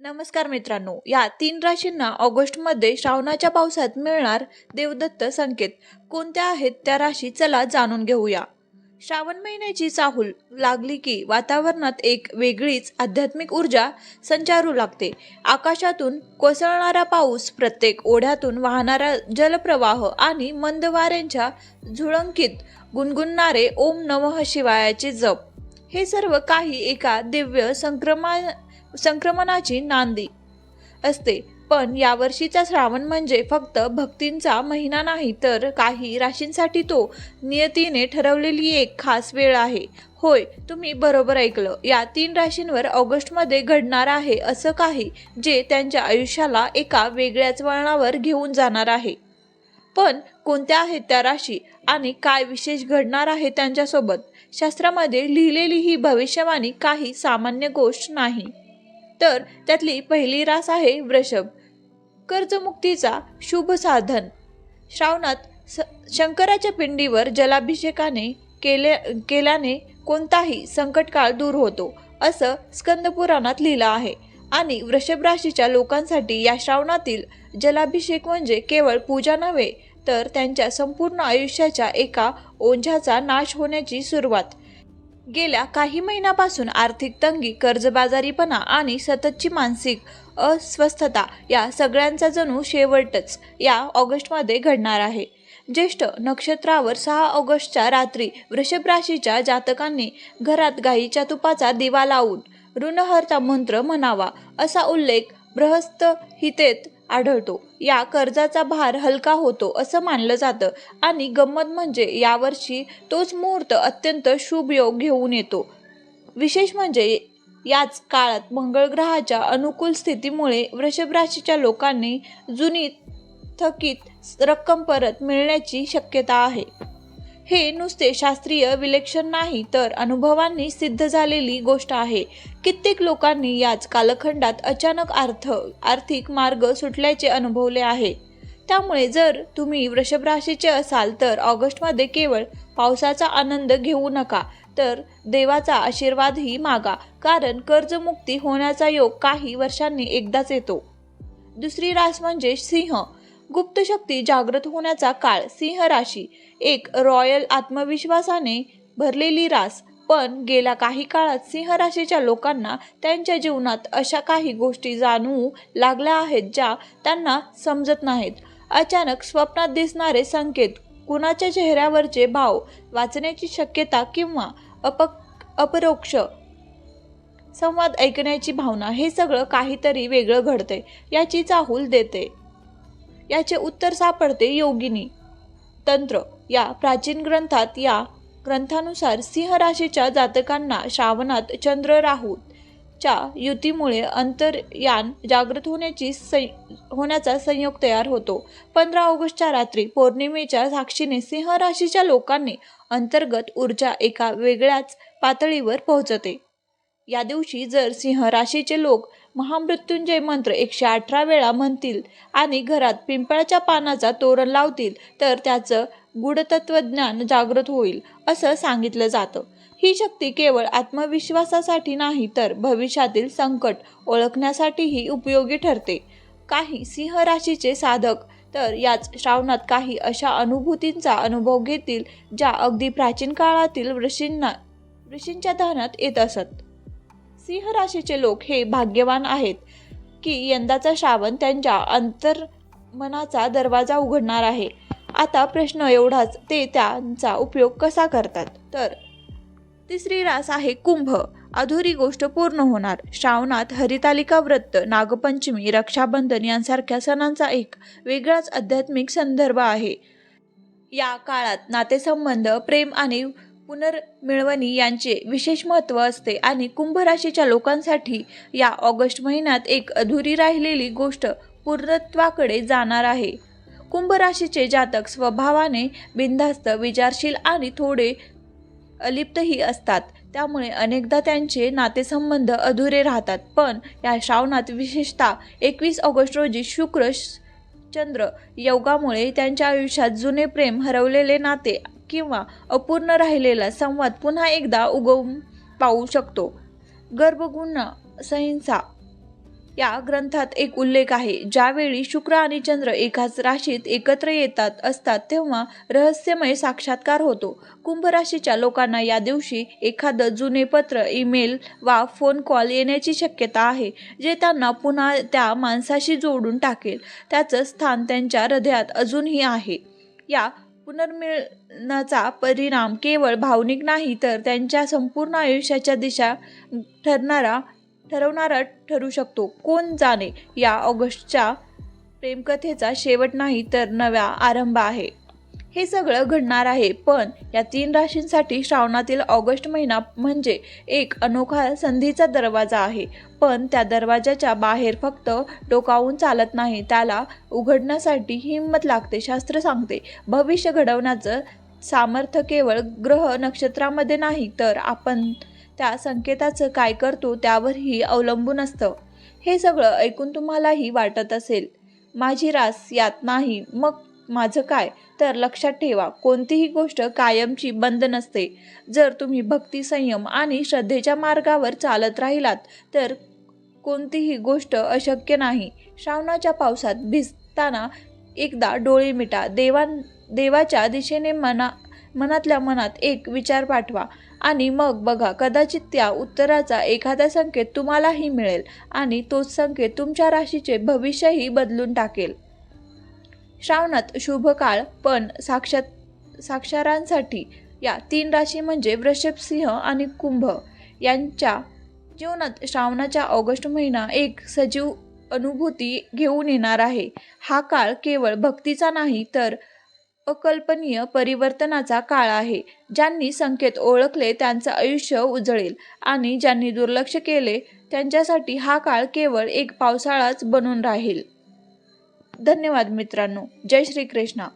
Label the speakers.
Speaker 1: नमस्कार मित्रांनो या तीन राशींना ऑगस्टमध्ये श्रावणाच्या पावसात मिळणार देवदत्त संकेत. कोणत्या आहेत त्या राशी? चला जाणून घेऊया. श्रावण महिन्याची चाहूल लागली की वातावरणात एक वेगळीच आध्यात्मिक ऊर्जा संचारू लागते. आकाशातून कोसळणारा पाऊस प्रत्येक ओढ्यातून वाहणारा जलप्रवाह आणि मंद वाऱ्यांच्या झुळंकीत गुणगुणणारे ओम नमः शिवायाचे जप. हे सर्व काही एका दिव्य संक्रमण संक्रमणाची नांदी असते. पण यावर्षीचा श्रावण म्हणजे फक्त भक्तींचा महिना नाही तर काही राशींसाठी तो नियतीने ठरवलेली एक खास वेळ आहे. होय तुम्ही बरोबर ऐकलं. या तीन राशींवर ऑगस्टमध्ये घडणार आहे असं काही जे त्यांच्या आयुष्याला एका वेगळ्याच वळणावर घेऊन जाणार आहे. पण कोणत्या आहेत त्या राशी आणि काय विशेष घडणार आहे त्यांच्यासोबत? शास्त्रामध्ये लिहिलेली ही भविष्यवाणी काही सामान्य गोष्ट नाही. तर त्यातली पहिली रास आहे वृषभ. कर्जमुक्तीचा शुभ साधन. श्रावणात स शंकराच्या पिंडीवर जलाभिषेकाने केले केल्याने कोणताही संकटकाळ दूर होतो असं स्कंदपुराणात लिहिलं आहे. आणि वृषभ राशीच्या लोकांसाठी या श्रावणातील जलाभिषेक म्हणजे केवळ पूजा नव्हे तर त्यांच्या संपूर्ण आयुष्याच्या एका ओंझ्याचा नाश होण्याची सुरुवात. गेल्या काही महिन्यापासून आर्थिक तंगी कर्जबाजारीपणा आणि सततची मानसिक अस्वस्थता या सगळ्यांचा जणू शेवटच या ऑगस्टमध्ये घडणार आहे. ज्येष्ठ नक्षत्रावर सहा ऑगस्टच्या रात्री वृषभ राशीच्या जातकांनी घरात गाईच्या तुपाचा दिवा लावून ऋणहर्ता मंत्र म्हणावा असा उल्लेख बृहस्थ हितेत आढळतो. या कर्जाचा भार हलका होतो असं मानलं जातं. आणि गंमत म्हणजे यावर्षी तोच मुहूर्त अत्यंत शुभ योग घेऊन येतो. विशेष म्हणजे याच काळात मंगळ ग्रहाच्या अनुकूल स्थितीमुळे वृषभ राशीच्या लोकांनी जुनी थकीत रक्कम परत मिळण्याची शक्यता आहे. हे नुसते शास्त्रीय विलेक्षण नाही तर अनुभवांनी सिद्ध झालेली गोष्ट आहे. कित्येक लोकांनी याच कालखंडात अचानक अर्थ आर्थिक मार्ग सुटल्याचे अनुभवले आहे. त्यामुळे जर तुम्ही वृषभ राशीचे असाल तर ऑगस्टमध्ये केवळ पावसाचा आनंद घेऊ नका तर देवाचा आशीर्वादही मागा कारण कर्जमुक्ती होण्याचा योग काही वर्षांनी एकदाच येतो. दुसरी रास म्हणजे सिंह. गुप्त शक्ती जागृत होण्याचा काळ सिंह राशी. एक रॉयल आत्मविश्वासाने भरलेली रास. पण गेल्या काही काळात सिंह राशीच्या लोकांना त्यांच्या जीवनात अशा काही गोष्टी जाणवू लागल्या आहेत ज्या त्यांना समजत नाहीत. अचानक स्वप्नात दिसणारे संकेत कुणाच्या चेहऱ्यावरचे भाव वाचण्याची शक्यता किंवा अप अपरोक्ष संवाद ऐकण्याची भावना हे सगळं काहीतरी वेगळं घडते याची चाहूल देते. याचे उत्तर सापडते योगिनी. तंत्र. या प्राचीन ग्रंथात या ग्रंथानुसार सिंह राशीच्या जातकांना श्रावणात चंद्र राहू च्या युतीमुळे अंतर्यान जागृत होण्याची सं होण्याचा संयोग तयार होतो. पंधरा ऑगस्टच्या रात्री पौर्णिमेच्या साक्षीने सिंह राशीच्या लोकांनी अंतर्गत ऊर्जा एका वेगळ्याच पातळीवर पोहोचते. या दिवशी जर सिंह राशीचे लोक महामृत्युंजय मंत्र एकशे अठरा वेळा म्हणतील आणि घरात पिंपळाच्या पानाचा तोरण लावतील तर त्याचं गूढतत्वज्ञान जागृत होईल असं सांगितलं जातं. ही शक्ती केवळ आत्मविश्वासासाठी नाही तर भविष्यातील संकट ओळखण्यासाठीही उपयोगी ठरते. काही सिंह राशीचे साधक तर याच श्रावणात काही अशा अनुभूतींचा अनुभव घेतील ज्या अगदी प्राचीन काळातील ऋषींना ऋषींच्या दहनात येत असत. सिंह राशीचे लोक हे भाग्यवान आहेत की यंदाचा श्रावण त्यांच्या अंतर्मनाचा दरवाजा उघडणार आहे. आता प्रश्न एवढाच ते त्यांचा उपयोग कसा करतात? तर तिसरी रास आहे कुंभ. अधुरी गोष्ट पूर्ण होणार. श्रावणात हरितालिका व्रत नागपंचमी रक्षाबंधन यांसारख्या सणांचा एक वेगळाच आध्यात्मिक संदर्भ आहे. या काळात नातेसंबंध प्रेम आणि पुनर्मिळवणी यांचे विशेष महत्त्व असते आणि कुंभ राशीच्या लोकांसाठी या ऑगस्ट महिन्यात एक अधुरी राहिलेली गोष्ट पूर्णत्वाकडे जाणार आहे. कुंभ राशीचे जातक स्वभावाने बिनधास्त विचारशील आणि थोडे अलिप्तही असतात. त्यामुळे अनेकदा त्यांचे नातेसंबंध अधुरे राहतात. पण या श्रावणात विशेषतः एकवीस ऑगस्ट रोजी शुक्र चंद्र योगामुळे त्यांच्या आयुष्यात जुने प्रेम हरवलेले नाते किंवा अपूर्ण राहिलेला संवाद पुन्हा एकदा उगवून पाहू शकतो. गर्भगुण संहिंसा या ग्रंथात एक उल्लेख आहे. ज्यावेळी शुक्र आणि चंद्र एकाच राशीत एकत्र येतात असतात तेव्हा रहस्यमय साक्षात्कार होतो. कुंभ राशीच्या लोकांना या दिवशी एखादं जुने पत्र ईमेल वा फोन कॉल येण्याची शक्यता आहे जे त्यांना पुन्हा त्या माणसाशी जोडून टाकेल. त्याचं स्थान त्यांच्या हृदयात अजूनही आहे. या पुनर्मिलनाचा परिणाम केवळ भावनिक नाही तर त्यांच्या संपूर्ण आयुष्याच्या दिशा ठरणारा ठरवणारा ठरू शकतो. कोण जाणे या ऑगस्टच्या प्रेमकथेचा शेवट नाही तर नव्या आरंभ आहे. हे सगळं घडणार आहे. पण या तीन राशींसाठी श्रावणातील ऑगस्ट महिना म्हणजे एक अनोखा संधीचा दरवाजा आहे. पण त्या दरवाजाच्या बाहेर फक्त डोकावून चालत नाही त्याला उघडण्यासाठी हिंमत लागते शास्त्र सांगते. भविष्य घडवण्याचं सामर्थ्य केवळ ग्रह नक्षत्रामध्ये नाही तर आपण त्या संकेताचं काय करतो त्यावरही अवलंबून असतं. हे सगळं ऐकून तुम्हालाही वाटत असेल. माझी रास यात नाही मग माझं काय? तर लक्षात ठेवा कोणतीही गोष्ट कायमची बंद नसते. जर तुम्ही भक्ती संयम आणि श्रद्धेच्या मार्गावर चालत राहिलात तर कोणतीही गोष्ट अशक्य नाही. श्रावणाच्या पावसात भिजताना एकदा डोळे मिटा. देवा देवाच्या दिशेने मना मनातल्या मनात एक विचार पाठवा आणि मग बघा कदाचित त्या उत्तराचा एखादा संकेत तुम्हालाही मिळेल आणि तोच संकेत तुमच्या राशीचे भविष्यही बदलून टाकेल. श्रावणात शुभ काळ पण साक्षात साक्षारांसाठी या तीन राशी म्हणजे वृषभ सिंह आणि कुंभ. यांच्या जीवनात श्रावणाच्या ऑगस्ट महिना एक सजीव अनुभूती घेऊन येणार आहे. हा काळ केवळ भक्तीचा नाही तर अकल्पनीय परिवर्तनाचा काळ आहे. ज्यांनी संकेत ओळखले त्यांचं आयुष्य उजळेल आणि ज्यांनी दुर्लक्ष केले त्यांच्यासाठी हा काळ केवळ एक पावसाळाच बनून राहील. धन्यवाद मित्रांनो. जय श्री कृष्णा